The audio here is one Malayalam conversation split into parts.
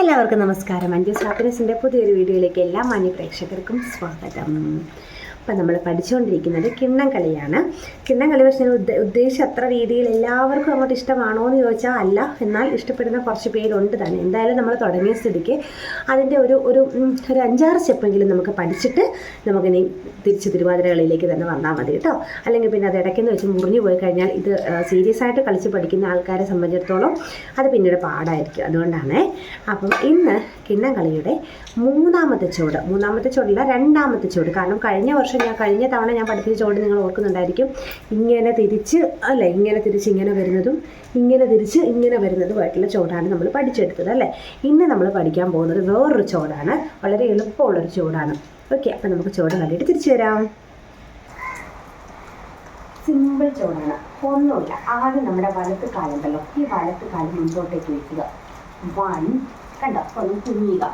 എല്ലാവർക്കും നമസ്കാരം. അഞ്ചു ഹാപ്പിനെസിന്റെ പുതിയൊരു വീഡിയോയിലേക്ക് എല്ലാ മാന്യ പ്രേക്ഷകർക്കും സ്വാഗതം. അപ്പം നമ്മൾ പഠിച്ചുകൊണ്ടിരിക്കുന്നത് കിണ്ണം കളിയാണ് കിണ്ണം കളി പക്ഷേ ഞാൻ ഉദ്ദേ ഉദ്ദേശിച്ച അത്ര രീതിയിൽ എല്ലാവർക്കും അങ്ങോട്ട് ഇഷ്ടമാണോ എന്ന് ചോദിച്ചാൽ അല്ല. എന്നാൽ ഇഷ്ടപ്പെടുന്ന കുറച്ച് പേരുണ്ട് തന്നെ. എന്തായാലും നമ്മൾ തുടങ്ങിയ സ്ഥിതിക്ക് അതിന്റെ ഒരു ഒരു ഒരു അഞ്ചാറ് സ്റ്റെപ്പെങ്കിലും നമുക്ക് പഠിച്ചിട്ട് നമുക്കിനി തിരിച്ച് തിരുവാതിര കളിയിലേക്ക് തന്നെ വന്നാൽ മതി കേട്ടോ. അല്ലെങ്കിൽ പിന്നെ അത് ഇടയ്ക്കെന്ന് വെച്ച് മുറിഞ്ഞു പോയി കഴിഞ്ഞാൽ ഇത് സീരിയസ് ആയിട്ട് കളിച്ച് പഠിക്കുന്ന ആൾക്കാരെ സംബന്ധിച്ചിടത്തോളം അത് പിന്നീട് പാടായിരിക്കും. അതുകൊണ്ടാണ് അപ്പം ഇന്ന് കിണ്ണം കളിയുടെ മൂന്നാമത്തെ ചുവട് മൂന്നാമത്തെ ചുവടല്ല രണ്ടാമത്തെ ചുവട്. കാരണം കഴിഞ്ഞ വർഷം ഞാൻ കഴിഞ്ഞ തവണ ഞാൻ പഠിപ്പിച്ച ചുവട് നിങ്ങൾ ഓർക്കുന്നുണ്ടായിരിക്കും. ഇങ്ങനെ തിരിച്ച് അല്ല? ഇങ്ങനെ തിരിച്ച് ഇങ്ങനെ വരുന്നതും ഇങ്ങനെ തിരിച്ച് ഇങ്ങനെ വരുന്നതുമായിട്ടുള്ള ചോടാണ് നമ്മൾ പഠിച്ചെടുത്തത് അല്ലേ? ഇന്ന് നമ്മൾ പഠിക്കാൻ പോകുന്നത് വേറൊരു ചോടാണ്. വളരെ എളുപ്പമുള്ളൊരു ചോടാണ്. ഓക്കെ അപ്പം നമുക്ക് ചോട് കണ്ടിട്ട് തിരിച്ചു വരാം. സിമ്പിൾ ചോടാണ്. ഒന്നുമില്ല. ആദ്യം നമ്മുടെ വലത്ത് കാലുണ്ടല്ലോ ഈ വലത്ത് കാലം മുൻപോട്ടേക്ക് വയ്ക്കുക വൺ കണ്ടോ? ഒന്ന് കുഞ്ഞിക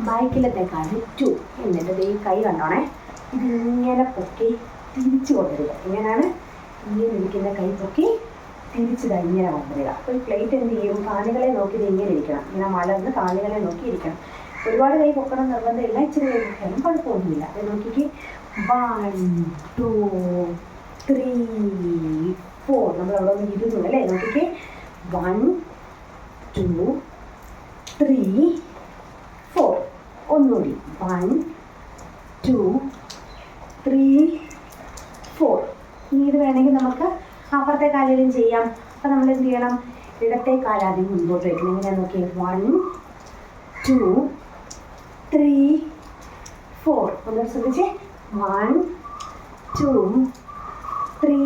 ബാക്കിലത്തെ കാൽ ടു എന്നിട്ട് ഈ കൈ കണ്ടോണേ. ഇതിങ്ങനെ പൊക്കി തിരിച്ചു കൊണ്ടുവരിക. ഇങ്ങനെയാണ് ഇങ്ങനെ ഇരിക്കുന്ന കൈ പൊക്കി തിരിച്ചു ദാ ഇങ്ങനെ കൊണ്ടുവരിക. അപ്പോൾ ഈ പ്ലേറ്റ് എന്ത് ചെയ്യും? കാലുകളെ നോക്കി ഇങ്ങനെ ഇരിക്കണം. ഇങ്ങനെ മലർന്ന് കാലുകളെ നോക്കി ഇരിക്കണം. ഒരുപാട് കൈ പൊക്കണം നിർബന്ധമില്ല. ഇച്ചിരി കൈ പൊക്കാനും കുഴപ്പമൊന്നുമില്ല. അത് നോക്കിക്ക്. വൺ ടു ത്രീ ഫോർ നമ്മൾ അവിടെ ഒന്ന് ഇരുന്നു അല്ലേ? നോക്കിക്കേ. വൺ ടു ത്രീ ഫോർ ഒന്നുകൂടി. വൺ ടു ത്രീ ഫോർ ഇനി ഇത് വേണമെങ്കിൽ നമുക്ക് അപ്പുറത്തെ കാലിലും ചെയ്യാം. അപ്പം നമ്മൾ എന്ത് ചെയ്യണം? ഇടത്തെ കാലാദ്യം മുൻപോട്ട് വയ്ക്കണം. ഇങ്ങനെ നോക്കിയേ. വൺ ടു ത്രീ ഫോർ ഒന്ന് ശ്രദ്ധിച്ചേ. വൺ ടു ത്രീ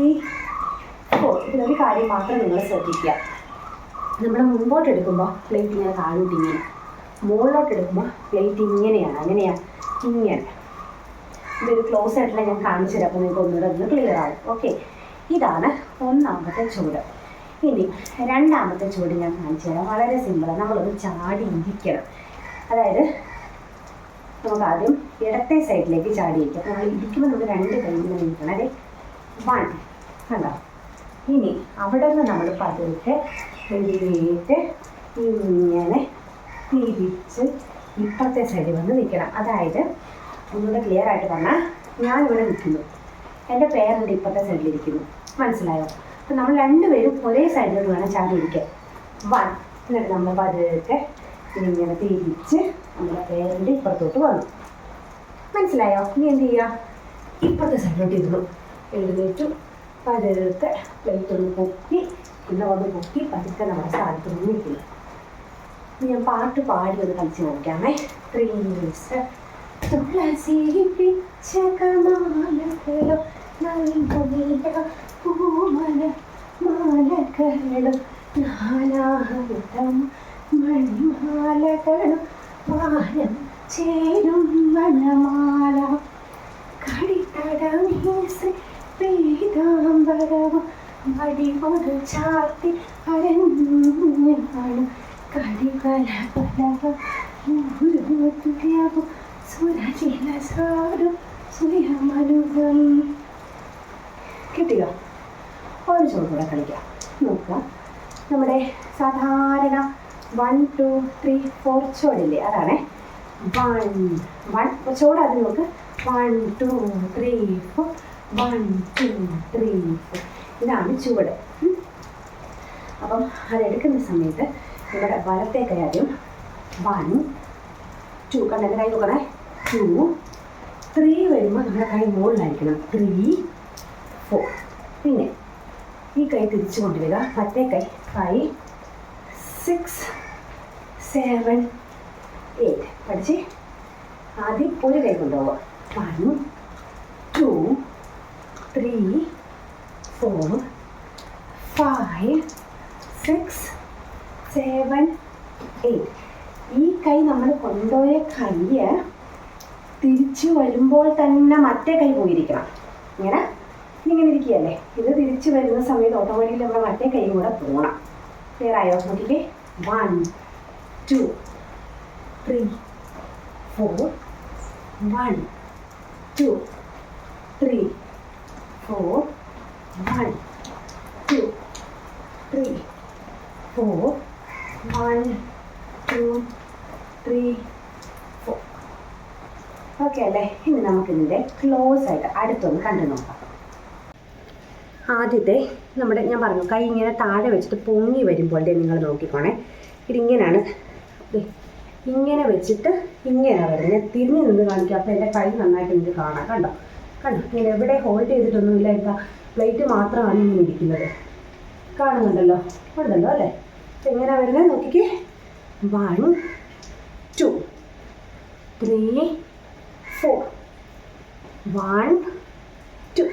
ഫോർ ഇതിലൊരു കാര്യം മാത്രം നിങ്ങൾ ശ്രദ്ധിക്കുക. നമ്മൾ മുൻപോട്ട് എടുക്കുമ്പോൾ പ്ലേറ്റ് ഇങ്ങനെ താഴോട്ട് ഇങ്ങനെ. മുകളിലോട്ട് എടുക്കുമ്പോൾ പ്ലേറ്റ് ഇങ്ങനെയാണ്. അങ്ങനെയാണ് ഇങ്ങനെ. ഇതൊരു ക്ലോസ് ആയിട്ടുള്ള ഞാൻ കാണിച്ചു തരാം അപ്പോൾ നിങ്ങൾക്ക് ഒന്നുകൂടെ ഒന്ന് ക്ലിയർ ആവും. ഓക്കെ ഇതാണ് ഒന്നാമത്തെ ചൂട്. ഇനി രണ്ടാമത്തെ ചൂട് ഞാൻ കാണിച്ചു തരാം. വളരെ സിമ്പിളാണ് നമ്മളൊന്ന് ചാടി ഇരിക്കണം. അതായത് നമുക്ക് ആദ്യം ഇടത്തെ സൈഡിലേക്ക് ചാടി ഇരിക്കാം. നമ്മൾ ഇരിക്കുമ്പോൾ നമുക്ക് രണ്ട് നിന്ന് നിൽക്കണം അതെ? വൺ കണ്ടോ? ഇനി അവിടെ നിന്ന് നമ്മൾ പതുക്കെ എഴുതിയിട്ട് ഇങ്ങനെ തിരിച്ച് ഇപ്പുറത്തെ സൈഡിൽ വന്ന് നിൽക്കണം. അതായത് ഒന്നുകൂടെ ക്ലിയർ ആയിട്ട് പറഞ്ഞാൽ ഞാനിവിടെ നിൽക്കുന്നു. എന്റെ പേരന്റെ ഇപ്പോഴത്തെ സൈഡിലിരിക്കുന്നു മനസ്സിലായോ? അപ്പം നമ്മൾ രണ്ടുപേരും ഒരേ സൈഡിലോട്ട് വേണം ചാടി ഇരിക്കാൻ. വൺ എന്നിട്ട് നമ്മൾ പതുക്കെ ഇങ്ങനെ തിരിച്ച് നമ്മുടെ പേരന്റെ ഇപ്പുറത്തോട്ട് വന്നു. മനസ്സിലായോ? ഇനി എന്ത് ചെയ്യുക ഇപ്പുറത്തെ സൈഡിലോട്ട് ഇരുന്നു. എഴുന്നേറ്റു. പതുക്കെ പ്ലേറ്റ് ഒന്ന് പൊക്കി പിന്നെ ഒന്ന് പൊക്കി പതുക്കെ നമ്മുടെ സ്ഥാനത്ത് നിന്ന് നിൽക്കുന്നു. ഞാൻ പാട്ട് പാടി ഒന്ന് കളിച്ച് നോക്കാമേ ത്രീ മിനിറ്റ്സ് തുളസി പിച്ചകമാലകളോ നൽകുക പൂമല മാലകളും നാലായിരം മണിമാലകളും വാനം ചേരും മണമാല കടിത്തടമീസ് പീതാംബരവും വടിവൊരു ചാർത്തി അരഞ്ഞാണ് കടികല പലവും കിട്ടിയോ? ഒരു ചോദ്യം കളിക്കാം. നോക്കുക. നമ്മുടെ സാധാരണ വൺ ടു ത്രീ ഫോർ ചോടില്ലേ അതാണേ. വൺ വൺ ചോട് അത് നോക്ക്. One two three four one two three four ഇതാണ് ചുവട്. അപ്പം അതെടുക്കുന്ന സമയത്ത് നമ്മുടെ വലത്തെ കൈ ആദ്യം വൺ ടു കണ്ടെ കൈ നോക്കണേ ടു ത്രീ വരുമ്പോൾ നമ്മുടെ കൈ മുകളിലായിരിക്കണം. ത്രീ ഫോർ പിന്നെ ഈ കൈ തിരിച്ചു കൊണ്ടുവരിക. മറ്റേ കൈ ഫൈവ് സിക്സ് സെവൻ എയ്റ്റ് പഠിച്ച്? ആദ്യം ഒരു കൈ കൊണ്ടുപോവുക. One two three four five six seven eight ഈ കൈ നമ്മൾ കൊണ്ടുപോയ കൈ തിരിച്ചു വരുമ്പോൾ തന്നെ മറ്റേ കൈ പോയിരിക്കണം. ഇങ്ങനെ ഇങ്ങനെ ഇരിക്കുകയല്ലേ? ഇത് തിരിച്ചു വരുന്ന സമയത്ത് ഓട്ടോമാറ്റിക്കലി നമ്മുടെ മറ്റേ കൈ കൂടെ പോകണം ക്ലിയർ ആയോ? നോക്കിക്കേ. One two three four one two three four one two three four one two three four okay അല്ലേ? ഇനി നമുക്കിതിന്റെ ക്ലോസ് ആയിട്ട് അടുത്തൊന്ന് കണ്ടു നോക്കാം. ആദ്യത്തെ നമ്മുടെ ഞാൻ പറഞ്ഞു കൈ ഇങ്ങനെ താഴെ വെച്ചിട്ട് പൊങ്ങി വരുമ്പോൾ നിങ്ങൾ നോക്കിക്കോണേ. ഇതിങ്ങനെയാണ് ഇങ്ങനെ വെച്ചിട്ട് ഇങ്ങനെയാണ് വരുന്നത് തിരിഞ്ഞു നിന്ന് കാണിക്കുക അപ്പോൾ എന്റെ കൈ നന്നായിട്ട് നിങ്ങൾക്ക് കാണാം. കണ്ടോ? കണ്ടോ? ഇങ്ങനെ എവിടെ ഹോൾഡ് ചെയ്തിട്ടൊന്നുമില്ല. എന്താ പ്ലേറ്റ് മാത്രമാണ് ഇങ്ങനെ ഇരിക്കുന്നത്. കാണുന്നുണ്ടല്ലോ? ഉണ്ടല്ലോ അല്ലേ? അപ്പം എങ്ങനെയാണ് വരുന്നത് നോക്കിക്കേ. One two three four one two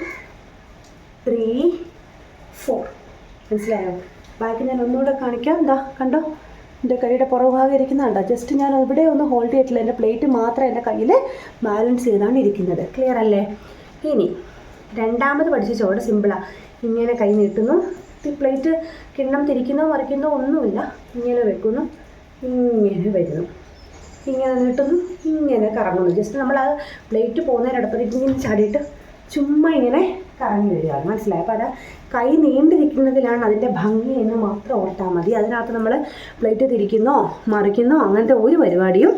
three four മനസ്സിലായോ? ബാക്കി ഞാൻ ഒന്നുകൂടെ കാണിക്കാം. എന്താ കണ്ടോ? എന്റെ കൈയുടെ പുറകുഭാഗം ഇരിക്കുന്നുണ്ടോ ജസ്റ്റ് ഞാൻ ഇവിടെ ഒന്ന് ഹോൾഡ് ചെയ്തിട്ടില്ല. എന്റെ പ്ലേറ്റ് മാത്രം എന്റെ കയ്യിൽ ബാലൻസ് ചെയ്താണ് ഇരിക്കുന്നത്. ക്ലിയർ അല്ലേ? ഇനി രണ്ടാമത് പഠിച്ച ചോട് സിമ്പിളാണ് ഇങ്ങനെ കൈ നീട്ടുന്നു. പ്ലേറ്റ് കിണ്ണം തിരിക്കുന്നോ മറിക്കുന്നോ ഒന്നുമില്ല. ഇങ്ങനെ വെക്കുന്നു. ഇങ്ങനെ വരുന്നു. ഇങ്ങനെ നീട്ടുന്നു ഇങ്ങനെ കറങ്ങുന്നു. ജസ്റ്റ് നമ്മൾ ആ പ്ലേറ്റ് പോകുന്നതിനടുപ്പത്തേക്ക് ഇങ്ങനെ ചാടിയിട്ട് ചുമ്മാ ഇങ്ങനെ കറങ്ങി വരികയാണ് മനസ്സിലായി? അപ്പോൾ അത് കൈ നീണ്ടിരിക്കുന്നതിലാണ് അതിന്റെ ഭംഗി എന്ന് മാത്രം ഓർത്താൽ മതി. അതിനകത്ത് നമ്മൾ പ്ലേറ്റ് തിരിക്കുന്നോ മറിക്കുന്നോ അങ്ങനത്തെ ഒരു പരിപാടിയും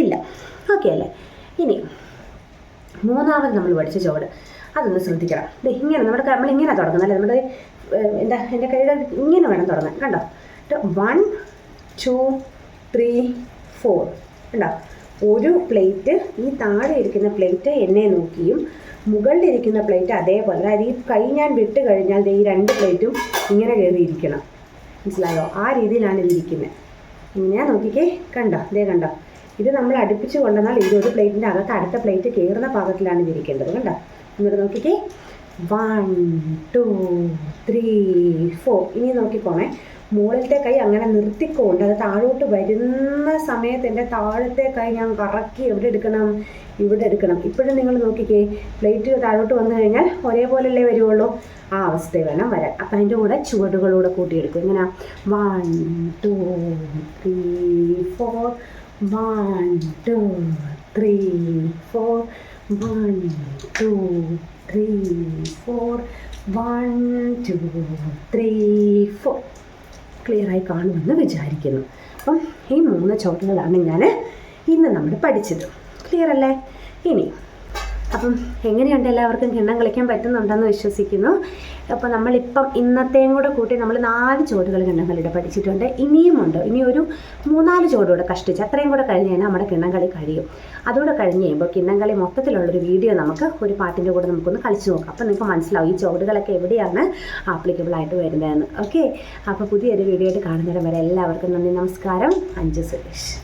ഇല്ല. ഓക്കെ അല്ലേ? ഇനി മൂന്നാമത് നമ്മൾ പഠിച്ച ചോട് അതൊന്ന് ശ്രദ്ധിക്കണം. ദേ ഇങ്ങനെ നമ്മുടെ നമ്മൾ ഇങ്ങനെ തുടങ്ങുന്നത് അല്ലേ? നമ്മുടെ എന്താ എന്റെ കൈയുടെ ഇങ്ങനെ വേണം തുടങ്ങാൻ. കണ്ടോ? വൺ ടു ത്രീ ഫോർ ഉണ്ടോ ഒരു പ്ലേറ്റ് ഈ താഴെ ഇരിക്കുന്ന പ്ലേറ്റ് എന്നെ നോക്കിയും മുകളിലിരിക്കുന്ന പ്ലേറ്റ് അതേപോലെ. അതായത് ഈ കൈ ഞാൻ വിട്ട് കഴിഞ്ഞാൽ ഈ രണ്ട് പ്ലേറ്റും ഇങ്ങനെ കയറിയിരിക്കണം. മനസ്സിലായോ? ആ രീതിയിലാണ് ഇതിരിക്കുന്നത് ഇങ്ങനെ നോക്കിക്കേ. കണ്ടോ? ഇതേ കണ്ടോ? ഇത് നമ്മൾ അടുപ്പിച്ച് കൊണ്ടുവന്നാൽ ഇത് ഒരു പ്ലേറ്റിന്റെ അകത്ത് അടുത്ത പ്ലേറ്റ് കയറുന്ന പാകത്തിലാണ് ഇതിരിക്കേണ്ടത് കണ്ടോ? എന്നിട്ട് നോക്കിക്കേ. വൺ ടു ത്രീ ഫോർ ഇനി നോക്കിക്കോണേ. മുകളിലത്തെ കൈ അങ്ങനെ നിർത്തിക്കൊണ്ട് അത് താഴോട്ട് വരുന്ന സമയത്ത് എന്റെ താഴത്തെ കൈ ഞാൻ കറക്കി എവിടെ എടുക്കണം? ഇവിടെ എടുക്കണം. ഇപ്പോഴും നിങ്ങൾ നോക്കിക്കേ പ്ലേറ്റ് താഴോട്ട് വന്നു കഴിഞ്ഞാൽ ഒരേപോലെയല്ലേ വരുവുള്ളൂ? ആ അവസ്ഥ വേണം വരാൻ. അപ്പം അതിന്റെ കൂടെ ചുവടുകളൂടെ കൂട്ടിയെടുക്കും. ഇങ്ങനെ one two three four one two three four one two three four one two three four ക്ലിയറായി കാണുമെന്ന് വിചാരിക്കുന്നു. അപ്പം ഈ മൂന്ന് ചോദ്യങ്ങളാണ് ഞാൻ ഇന്ന് നമ്മൾ പഠിച്ചത്. ക്ലിയർ അല്ലേ? ഇനി അപ്പം എങ്ങനെയുണ്ട് എല്ലാവർക്കും കിണ്ണം കളിക്കാൻ പറ്റുന്നുണ്ടെന്ന് വിശ്വസിക്കുന്നു. അപ്പോൾ നമ്മളിപ്പം ഇന്നത്തെയും കൂടെ കൂട്ടി നമ്മൾ നാല് ചോടുകൾ കിണ്ണം കളിയുടെ പഠിച്ചിട്ടുണ്ട്. ഇനിയുമുണ്ട് ഇനി ഒരു മൂന്നാൽ ചോടുകൂടെ കഷ്ടിച്ച് അത്രയും കൂടെ കഴിഞ്ഞ് കഴിഞ്ഞാൽ നമ്മുടെ കിണ്ണം കളി കഴിയും. അതുകൂടെ കഴിഞ്ഞ് കഴിയുമ്പോൾ കിണ്ണം കളി മൊത്തത്തിലുള്ളൊരു വീഡിയോ നമുക്ക് ഒരു പാട്ടിന്റെ കൂടെ നമുക്കൊന്ന് കളിച്ച് നോക്കാം. അപ്പോൾ നിങ്ങൾക്ക് മനസ്സിലാവും ഈ ചോടുകളൊക്കെ എവിടെയാണ് ആപ്ലിക്കബിൾ ആയിട്ട് വരുന്നതെന്ന്. ഓക്കെ അപ്പോൾ പുതിയൊരു വീഡിയോ ആയിട്ട് കാണുന്നവരെ വരെ എല്ലാവർക്കും നന്ദി നമസ്കാരം. അഞ്ജു സുരേഷ്.